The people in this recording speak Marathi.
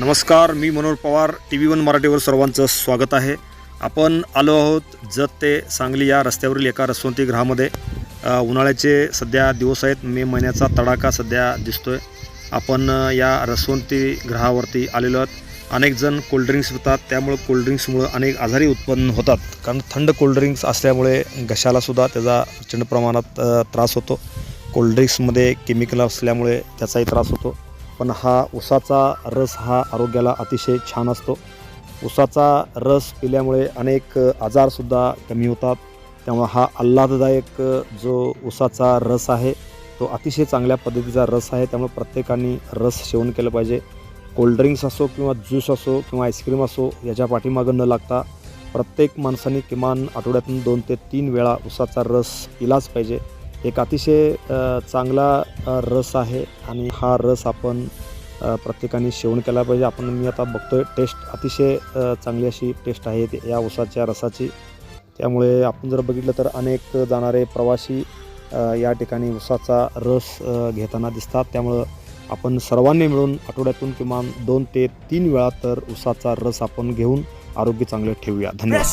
नमस्कार मी Manohar Pawar T V one मराठीवर सर्वांचं स्वागत आहे. आपण आलो आहोत जत ते सांगली या रस्त्यावरील एका रसवंती ग्रहामध्ये. उन्हाळ्याचे सध्या दिवस आहेत मे महिन्याचा तडाखा सध्या दिसतोय. आपण या रसवंती ग्रहावरती आलेलो आहोत. अनेकजण कोल्ड्रिंक्स पितात त्यामुळे कोल्ड्रिंक्समुळं अनेक आजारी उत्पन्न होतात. कारण थंड कोल्ड्रिंक्स असल्यामुळे घशालासुद्धा त्याचा प्रचंड प्रमाणात त्रास होतो. कोल्ड्रिंक्समध्ये केमिकल असल्यामुळे त्याचाही त्रास होतो. पण हा उसाचा रस हा आरोग्याला अतिशय छान असतो. उसाचा रस पिल्यामुळे अनेक आजारसुद्धा कमी होतात. त्यामुळं हा आल्हाददायक जो उसाचा रस आहे तो अतिशय चांगल्या पद्धतीचा रस आहे. त्यामुळे प्रत्येकाने रस सेवन केलं पाहिजे. कोल्ड्रिंक्स असो किंवा ज्यूस असो किंवा आईस्क्रीम असो याच्या पाठीमागं न लागता प्रत्येक माणसाने किमान आठवड्यातून दोन ते तीन वेळा उसाचा रस पिलाच पाहिजे. एक अतिशय चांगला रस आहे आणि हा रस आपण प्रत्येकाने सेवन केला पाहिजे. आपण मी आता बघतोय टेस्ट अतिशय चांगली अशी टेस्ट आहे या उसाच्या रसाची. त्यामुळे आपण जर बघितलं तर अनेक जाणारे प्रवासी या ठिकाणी उसाचा रस घेताना दिसतात. त्यामुळं आपण सर्वांनी मिळून आठवड्यातून किमान दोन ते तीन वेळा तर उसाचा रस आपण घेऊन आरोग्य चांगलं ठेवूया. धन्यवाद.